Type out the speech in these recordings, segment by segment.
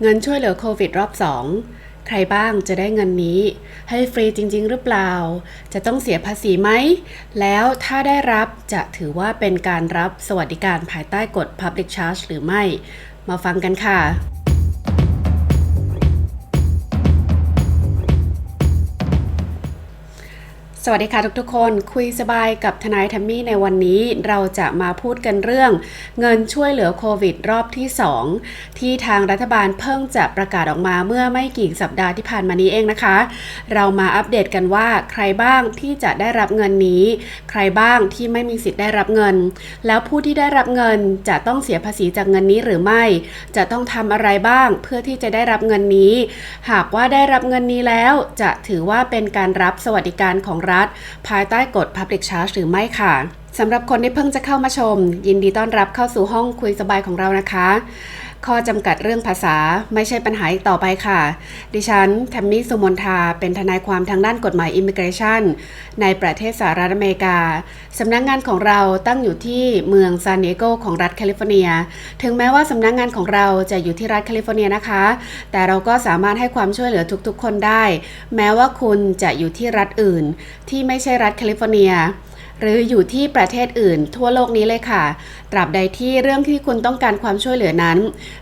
เงินช่วยเหลือโควิดรอบ2ใครบ้างจะได้เงินนี้ ให้ฟรีจริง ๆ หรือเปล่า จะต้องเสียภาษีไหม แล้วถ้าได้รับจะถือว่าเป็นการรับสวัสดิการภายใต้กฎ Public Charge หรือไม่ มาฟังกันค่ะ วัสดีค่ะทุกๆ คนคุยสบายกับทนายทัมมี่ในวันนี้เราจะมาพูดกันเรื่อง เงินช่วยเหลือโควิดรอบที่ 2 ที่ทางรัฐบาลเพิ่งจะประกาศออกมาเมื่อไม่กี่สัปดาห์ที่ผ่านมานี้เองนะคะ เรามาอัปเดตกันว่าใครบ้างที่จะได้รับเงินนี้ ใครบ้างที่ไม่มีสิทธิ์ได้รับเงิน แล้วผู้ที่ได้รับเงินจะต้องเสียภาษีจากเงินนี้หรือไม่ จะต้องทำอะไรบ้างเพื่อที่จะได้รับเงินนี้ หากว่าได้รับเงินนี้แล้วจะถือว่าเป็นการรับสวัสดิการของรัฐภายใต้กฎ Public Charge หรือไม่ค่ะสำหรับคนที่เพิ่งจะเข้ามาชม ยินดีต้อนรับเข้าสู่ห้องคุยสบายของเรานะคะ ข้อจำกัดเรื่องภาษาไม่ใช่ปัญหาอีกต่อไปค่ะ ดิฉันแทมมี่สุมนทา เป็นทนายความทางด้านกฎหมายอิมิเกรชันในประเทศสหรัฐอเมริกา สำนักงงานของเราตั้งอยู่ที่เมืองซานดิเอโกของรัฐแคลิฟอร์เนีย ถึงแม้ว่าสำนักงงานของเราจะอยู่ที่รัฐแคลิฟอร์เนียนะคะ แต่เราก็สามารถให้ความช่วยเหลือทุกๆ คนได้ แม้ว่าคุณจะอยู่ที่รัฐอื่น ที่ไม่ใช่รัฐแคลิฟอร์เนีย หรืออยู่ที่ประเทศอื่น ทั่วโลกนี้เลยค่ะ ตราบใดที่เรื่องที่คุณต้องการความช่วยเหลือนั้น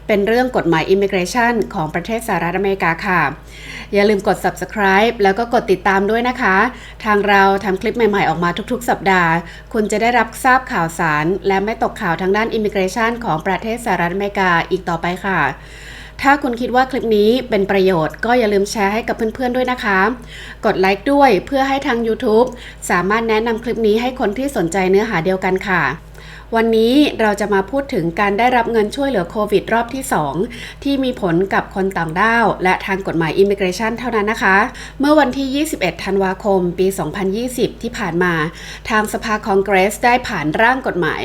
เป็นเรื่องกฎหมาย Immigration ของประเทศสหรัฐอเมริกาค่ะ อย่าลืมกด subscribe แล้วก็กดติดตามด้วยนะคะ ทางเราทำคลิปใหม่ๆออกมาทุกๆ สัปดาห์ คุณจะได้รับทราบข่าวสาร และไม่ตกข่าวทางด้าน Immigration ของประเทศสหรัฐอเมริกาอีกต่อไปค่ะ ถ้าคุณคิดว่าคลิปนี้เป็นประโยชน์ก็อย่าลืมแชร์ให้กับเพื่อนๆด้วยนะคะ กดไลค์ด้วยเพื่อให้ทาง YouTube สามารถแนะนำคลิปนี้ให้คนที่สนใจเนื้อหาเดียวกันค่ะวันนี้เราจะมาพูดถึงการได้รับเงินช่วยเหลือโควิดรอบที่ 2 ที่มีผลกับคนต่างด้าว และทางกฎหมายอิมิเกรชันเท่านั้นนะคะ เมื่อวันที่ 21 ธันวาคม ปี 2020 ที่ผ่านมา ทางสภาคองเกรสได้ผ่านร่างกฎหมาย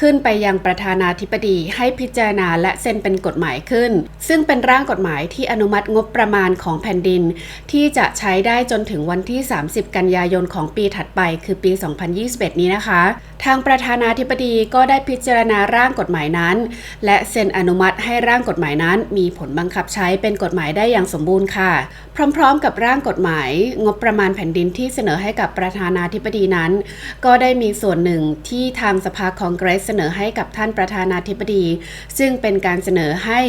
ขึ้นไปยังประธานาธิบดีให้พิจารณาและเซ็นเป็นกฎหมายขึ้น ซึ่งเป็นร่างกฎหมายที่อนุมัติงบประมาณของแผ่นดิน ที่จะใช้ได้จนถึงวันที่ 30 กันยายนของปีถัดไป คือปี 2021 นี้นะคะ ทางประธานาธิบดีก็ได้พิจารณาร่างกฎหมายนั้น และเซ็นอนุมัติให้ร่างกฎหมายนั้น มีผลบังคับใช้เป็นกฎหมายได้อย่างสมบูรณ์ค่ะ พร้อมๆ กับร่างกฎหมาย งบประมาณแผ่นดินที่เสนอให้กับประธานาธิบดีนั้น ก็ได้มีส่วนหนึ่งที่ทางสภาคองเกรสเสนอให้กับท่านประธานาธิบดี ซึ่งเป็นการเสนอให้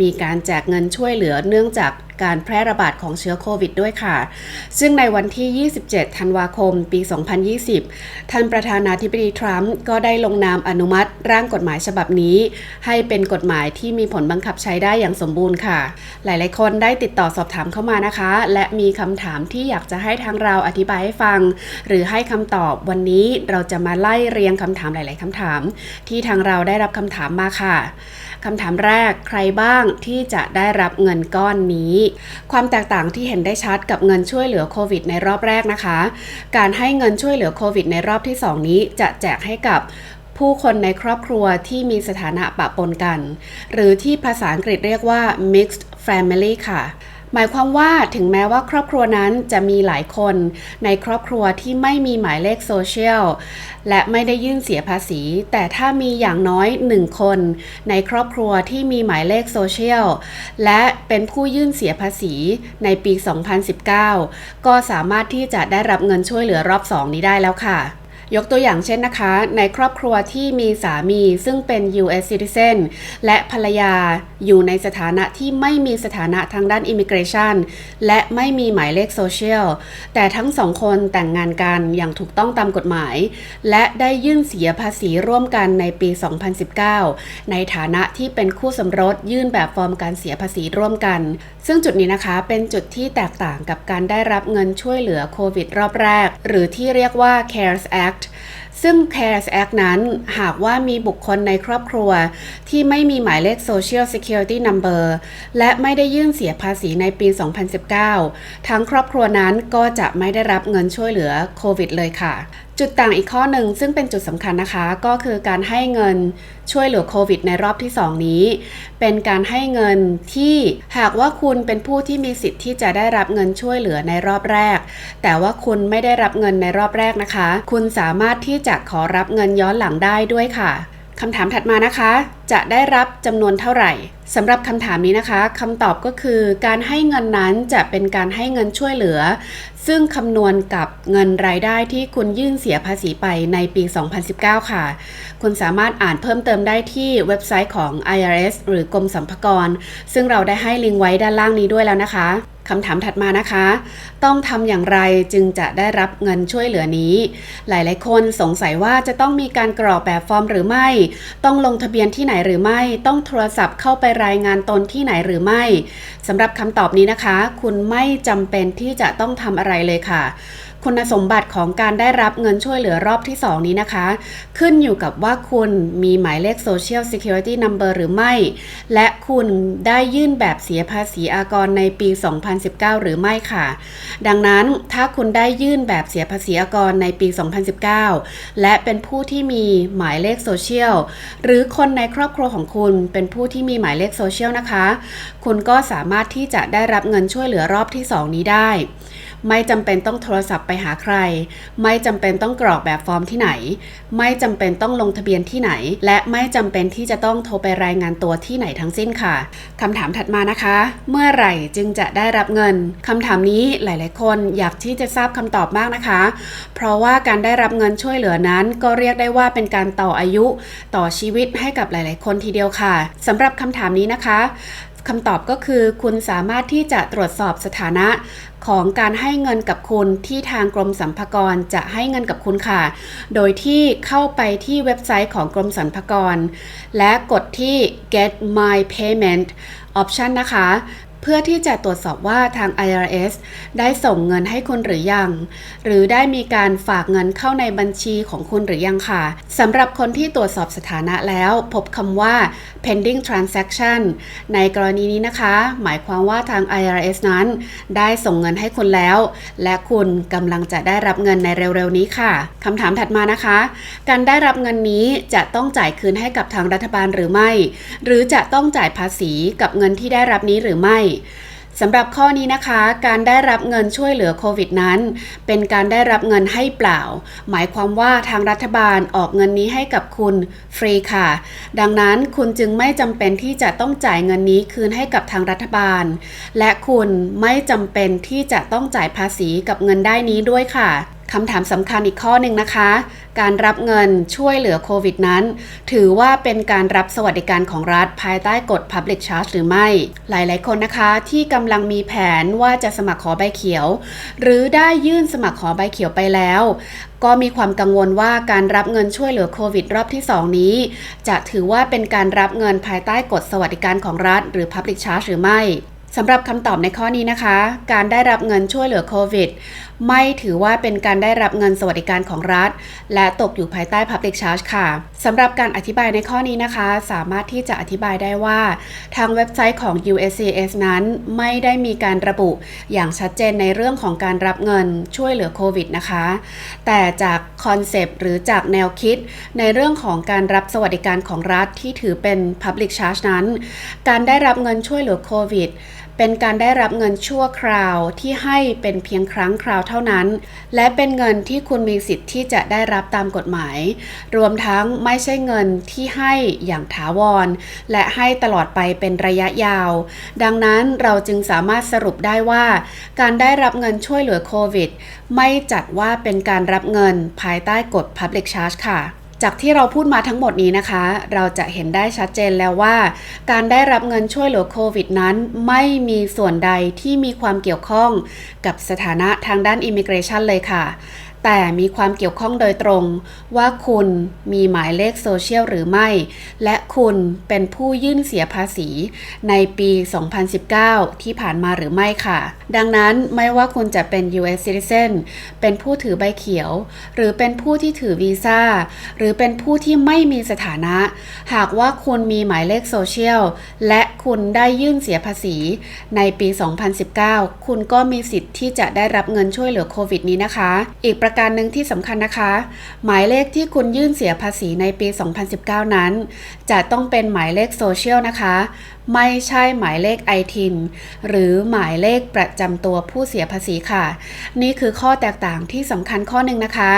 มีการแจกเงินช่วยเหลือเนื่องจาก การแพร่ระบาดของเชื้อโควิดด้วยค่ะ ซึ่งในวันที่ 27 ธันวาคม ปี 2020 ท่านประธานาธิบดีทรัมป์ก็ได้ลงนามอนุมัติร่างกฎหมายฉบับนี้ ให้เป็นกฎหมายที่มีผลบังคับใช้ได้อย่างสมบูรณ์ค่ะ หลาย ๆ คนได้ติดต่อสอบถามเข้ามานะคะ และมีคำถามที่อยากจะให้ทางเราอธิบายให้ฟัง หรือให้คำตอบวันนี้เราจะมาไล่เรียงคำถามหลาย ๆคำถาม ที่ทางเราได้รับคำถามมาค่ะ คำถามแรกใครบ้างที่จะได้รับเงินก้อนนี้ ความแตกต่างที่เห็นได้ชัดกับเงินช่วยเหลือโควิดในรอบแรกนะคะ การให้เงินช่วยเหลือโควิดในรอบที่ 2 นี้จะแจกให้กับผู้คนในครอบครัวที่มีสถานะปะปนกัน หรือที่ภาษาอังกฤษเรียกว่า mixed family ค่ะ หมายความว่าถึงแม้ว่าครอบครัวนั้นจะมีหลายคนในครอบครัวที่ไม่มีหมายเลขโซเชียลและไม่ได้ยื่นเสียภาษี แต่ถ้ามีอย่างน้อยหนึ่งคน ในครอบครัวที่มีหมายเลขโซเชียลและเป็นผู้ยื่นเสียภาษีในปี 2019 ก็สามารถที่จะได้รับเงินช่วยเหลือรอบ 2 นี้ได้แล้วค่ะ ยกตัวอย่างเช่นนะคะ ในครอบครัวที่มีสามีซึ่งเป็น US citizen และภรรยาอยู่ในสถานะที่ไม่มีสถานะทางด้าน immigration และไม่มีหมายเลขโซเชียลแต่ทั้งสองคนแต่งงานกันอย่างถูกต้องตามกฎหมาย และได้ยื่นเสียภาษีร่วมกันในปี 2019 ในฐานะที่เป็นคู่สมรสยื่นแบบฟอร์มการเสียภาษีร่วมกัน ซึ่งจุดนี้นะคะเป็นจุดที่แตกต่างกับการได้รับเงินช่วยเหลือโควิดรอบแรก หรือที่เรียกว่า CARES Act ซึ่ง CARES Act นั้นหากว่ามีบุคคลในครอบครัว ที่ไม่มีหมายเลข Social Security Number และไม่ได้ยื่นเสียภาษีในปี 2019 ทั้งครอบครัวนั้นก็จะไม่ได้รับเงินช่วยเหลือโควิดเลยค่ะ จุดต่างอีกข้อหนึ่งซึ่งเป็นจุดสำคัญนะคะ ก็คือการให้เงินช่วยเหลือโควิดในรอบที่ 2 นี้ เป็นการให้เงินที่หากว่าคุณเป็นผู้ที่มีสิทธิ์ที่จะได้รับเงินช่วยเหลือในรอบแรก แต่ว่าคุณไม่ได้รับเงินในรอบแรกนะคะ คุณสามารถที่จะขอรับเงินย้อนหลังได้ด้วยค่ะคำถามถัดมานะคะ จะได้รับจำนวนเท่าไหร่ สำหรับคำถามนี้นะคะคำตอบก็คือการให้เงินนั้นจะเป็นการให้เงินช่วยเหลือ ซึ่งคำนวณกับเงินรายได้ที่คุณยื่นเสียภาษีไปในปี 2019 ค่ะ คุณสามารถอ่านเพิ่มเติมได้ที่เว็บไซต์ของ IRS หรือกรมสรรพากร ซึ่งเราได้ให้ลิงก์ไว้ด้านล่างนี้ด้วยแล้วนะคะคำถามถัดมานะคะ ต้องทำอย่างไรจึงจะได้รับเงินช่วยเหลือนี้ หลายๆ คนสงสัยว่าจะต้องมีการกรอกแบบฟอร์มหรือไม่ ต้องลงทะเบียนที่ไหนหรือไม่ ต้องโทรศัพท์เข้าไปรายงานตนที่ไหนหรือไม่สำหรับคำตอบนี้นะคะ คุณไม่จำเป็นที่จะต้องทำอะไรเลยค่ะ คุณสมบัติของการได้รับเงินช่วยเหลือรอบที่ 2 นี้นะคะ ขึ้นอยู่กับว่าคุณมีหมายเลข Social Security Number หรือไม่ และคุณได้ยื่นแบบเสียภาษีอากรในปี 2019 หรือไม่ค่ะ ดังนั้นถ้าคุณได้ยื่นแบบเสียภาษีอากรในปี 2019 และเป็นผู้ที่มีหมายเลขโซเชียลหรือคนในครอบครัวของคุณเป็นผู้ที่มีหมายเลขโซเชียลนะคะ คุณก็สามารถที่จะได้รับเงินช่วยเหลือรอบที่ 2 นี้ได้ ไม่จำเป็นต้องโทรศัพท์ไปหาใคร ไม่จำเป็นต้องกรอกแบบฟอร์มที่ไหน ไม่จำเป็นต้องลงทะเบียนที่ไหน และไม่จำเป็นที่จะต้องโทรไปรายงานตัวที่ไหนทั้งสิ้นค่ะคำถามถัดมานะคะ เมื่อไหร่จึงจะได้รับเงินคำถามนี้หลาย ๆ คนอยากที่จะทราบคำตอบมากนะคะ เพราะว่าการได้รับเงินช่วยเหลือนั้น ก็เรียกได้ว่าเป็นการต่ออายุ ต่อชีวิตให้กับหลาย ๆ คนทีเดียวค่ะสำหรับคำถามนี้นะคะ คำตอบก็คือคุณสามารถที่จะตรวจสอบสถานะของการให้เงินกับคุณที่ทางกรมสรรพากรจะให้เงินกับคุณค่ะ โดยที่เข้าไปที่เว็บไซต์ของกรมสรรพากร และกดที่ get my payment option นะคะ เพื่อที่จะตรวจสอบว่าทาง IRS ได้ส่งเงินให้คุณหรือยัง หรือได้มีการฝากเงินเข้าในบัญชีของคุณหรือยังค่ะสำหรับคนที่ตรวจสอบสถานะแล้ว พบคำว่า pending transaction ในกรณีนี้นะคะ หมายความว่าทาง IRS นั้น ได้ส่งเงินให้คุณแล้ว และคุณกำลังจะได้รับเงินในเร็วๆนี้ค่ะคำถามถัดมานะคะ การได้รับเงินนี้จะต้องจ่ายคืนให้กับทางรัฐบาลหรือไม่ หรือจะต้องจ่ายภาษีกับเงินที่ได้รับนี้หรือไม่สำหรับข้อนี้นะคะ การได้รับเงินช่วยเหลือโควิดนั้น เป็นการได้รับเงินให้เปล่า หมายความว่าทางรัฐบาลออกเงินนี้ให้กับคุณฟรีค่ะ ดังนั้นคุณจึงไม่จำเป็นที่จะต้องจ่ายเงินนี้คืนให้กับทางรัฐบาล และคุณไม่จำเป็นที่จะต้องจ่ายภาษีกับเงินได้นี้ด้วยค่ะ คำถามสำคัญอีกข้อหนึ่งนะคะ การรับเงินช่วยเหลือโควิดนั้น ถือว่าเป็นการรับสวัสดิการของรัฐภายใต้กฎ Public Charge หรือไม่ หลายๆ คนนะคะที่กำลังมีแผนว่าจะสมัครขอใบเขียว หรือได้ยื่นสมัครขอใบเขียวไปแล้ว ก็มีความกังวลว่าการรับเงินช่วยเหลือโควิดรอบที่ 2 นี้ จะถือว่าเป็นการรับเงินภายใต้กฎสวัสดิการของรัฐ หรือ Public Charge หรือไม่ สำหรับคำตอบในข้อนี้นะคะ การได้รับเงินช่วยเหลือโควิด ไม่ถือว่าเป็นการได้รับเงินสวัสดิการของรัฐ และตกอยู่ภายใต้ Public Charge ค่ะสำหรับการอธิบายในข้อนี้นะคะ สามารถที่จะอธิบายได้ว่า ทางเว็บไซต์ของ USCS นั้น ไม่ได้มีการระบุอย่างชัดเจนในเรื่องของการรับเงินช่วยเหลือโควิดนะคะ แต่จากคอนเซปต์หรือจากแนวคิด ในเรื่องของการรับสวัสดิการของรัฐที่ถือเป็น Public Charge นั้น การได้รับเงินช่วยเหลือโควิด เป็นการได้รับเงินชั่วคราวที่ให้เป็นเพียงครั้งคราวเท่านั้น และเป็นเงินที่คุณมีสิทธิ์ที่จะได้รับตามกฎหมาย รวมทั้งไม่ใช่เงินที่ให้อย่างถาวร และให้ตลอดไปเป็นระยะยาว ดังนั้นเราจึงสามารถสรุปได้ว่า การได้รับเงินช่วยเหลือโควิด ไม่จัดว่าเป็นการรับเงินภายใต้กฎ Public Charge ค่ะ จากที่เราพูดมาทั้งหมดนี้นะคะ เราจะเห็นได้ชัดเจนแล้วว่า การได้รับเงินช่วยเหลือโควิดนั้น ไม่มีส่วนใดที่มีความเกี่ยวข้องกับสถานะทางด้านอิมิเกรชันเลยค่ะ แต่มีความเกี่ยวข้องโดยตรง ว่าคุณมีหมายเลขโซเชียลหรือไม่ และคุณเป็นผู้ยื่นเสียภาษี ในปี 2019 ที่ผ่านมาหรือไม่ค่ะ ดังนั้นไม่ว่าคุณจะเป็น US citizen เป็นผู้ถือใบเขียว หรือเป็นผู้ที่ถือวีซ่า หรือเป็นผู้ที่ไม่มีสถานะ หากว่าคุณมีหมายเลขโซเชียล และคุณได้ยื่นเสียภาษี ในปี 2019 คุณก็มีสิทธิ์ที่จะได้รับเงินช่วยเหลือโควิดนี้นะคะ อีกประประการหนึ่งที่สำคัญนะคะ หมายเลขที่คุณยื่นเสียภาษีในปี 2019 นั้น จะต้องเป็นหมายเลขโซเชียลนะคะ ไม่ใช่หมายเลข ITIN หรือหมายเลขประจำตัวผู้เสียภาษีค่ะ นี่คือข้อแตกต่างที่สำคัญข้อหนึ่งนะคะ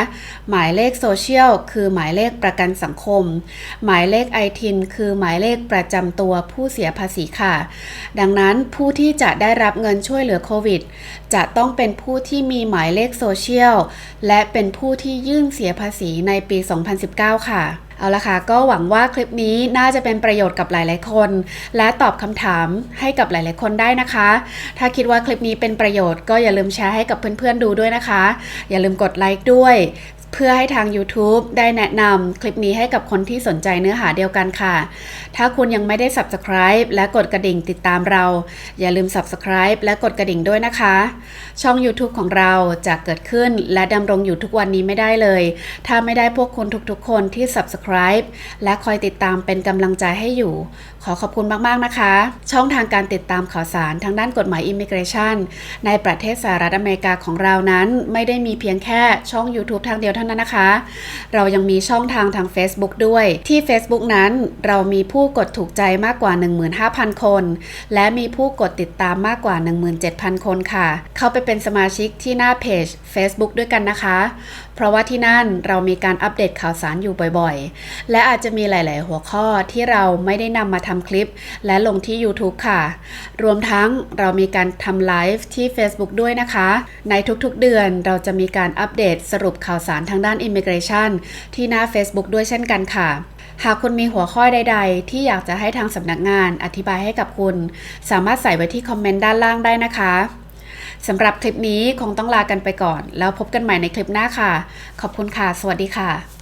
หมายเลขโซเชียลคือหมายเลขประกันสังคม หมายเลข ITIN คือหมายเลขประจำตัวผู้เสียภาษีค่ะ ดังนั้นผู้ที่จะได้รับเงินช่วยเหลือโควิด จะต้องเป็นผู้ที่มีหมายเลขโซเชียลและเป็นผู้ที่ยื่นเสียภาษีในปี 2019 ค่ะเอาละค่ะ ก็หวังว่าคลิปนี้น่าจะเป็นประโยชน์กับหลาย ๆ คน และตอบคำถามให้กับหลาย ๆ คนได้นะคะ ถ้าคิดว่าคลิปนี้เป็นประโยชน์ก็อย่าลืมแชร์ให้กับเพื่อน ๆ ดูด้วยนะคะ อย่าลืมกดไลค์ด้วย เพื่อให้ทาง YouTube ได้แนะนำคลิปนี้ให้กับคนที่สนใจเนื้อหาเดียวกันค่ะ ถ้าคุณยังไม่ได้ Subscribe และกดกระดิ่งติดตามเรา อย่าลืม Subscribe และกดกระดิ่งด้วยนะคะ ช่อง YouTube ของเราจะเกิดขึ้นและดำรงอยู่ทุกวันนี้ไม่ได้เลย ถ้าไม่ได้พวกคุณทุกๆ คนที่ Subscribe และคอยติดตามเป็นกำลังใจให้อยู่ ขอขอบคุณมากๆนะคะ ช่องทางการติดตามข่าวสารทางด้านกฎหมาย Immigration ในประเทศสหรัฐอเมริกาของเรานั้น ไม่ได้มีเพียงแค่ช่อง YouTube ทางเดียวเท่านั้นนะคะ เรายังมีช่องทางทาง Facebook ด้วย ที่ Facebook นั้นเรามีผู้กดถูกใจมากกว่า 15,000 คน และมีผู้กดติดตามมากกว่า 17,000 คนค่ะ เข้าไปเป็นสมาชิกที่หน้าเพจ Facebook ด้วยกันนะคะเพราะว่าที่นั่นเรามีการอัปเดตข่าวสารอยู่บ่อยๆ และอาจจะมีหลาย ๆ หัวข้อที่เราไม่ได้นำมาทำคลิป และลงที่ YouTube ค่ะ รวมทั้งเรามีการทำไลฟ์ที่ Facebook ด้วยนะคะ ในทุกๆเดือนเราจะมีการอัปเดตสรุปข่าวสารทางด้าน Immigration ที่หน้า Facebook ด้วยเช่นกันค่ะหากคุณมีหัวข้อใด ๆ ที่อยากจะให้ทางสำนักงานอธิบายให้กับคุณ สามารถใส่ไว้ที่คอมเมนต์ด้านล่างได้นะคะ สำหรับคลิปนี้คงต้องลากันไปก่อน แล้วพบกันใหม่ในคลิปหน้าค่ะ ขอบคุณค่ะ สวัสดีค่ะ